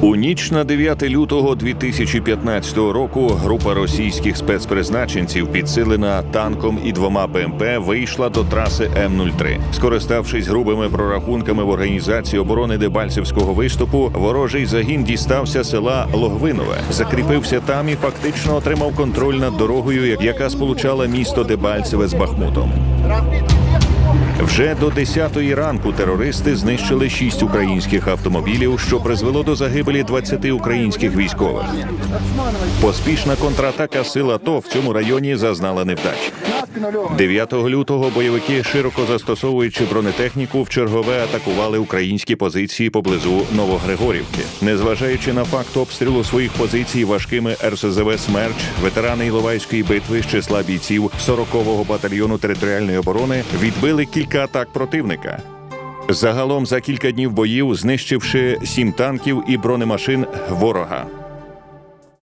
У ніч на 9 лютого 2015 року група російських спецпризначенців, підсилена танком і двома БМП, вийшла до траси М-03. Скориставшись грубими прорахунками в організації оборони Дебальцевського виступу, ворожий загін дістався села Логвинове, закріпився там і фактично отримав контроль над дорогою, яка сполучала місто Дебальцеве з Бахмутом. Вже до 10-ї ранку терористи знищили шість українських автомобілів, що призвело до загибелі 20 українських військових. Поспішна контратака сил АТО в цьому районі зазнала невдач. 9 лютого бойовики, широко застосовуючи бронетехніку, в чергове атакували українські позиції поблизу Новогригорівки. Незважаючи на факт обстрілу своїх позицій важкими РСЗВ «Смерч», ветерани Іловайської битви з числа бійців 40-го батальйону територіальної оборони відбили кілька атак противника. Загалом за кілька днів боїв, знищивши сім танків і бронемашин ворога.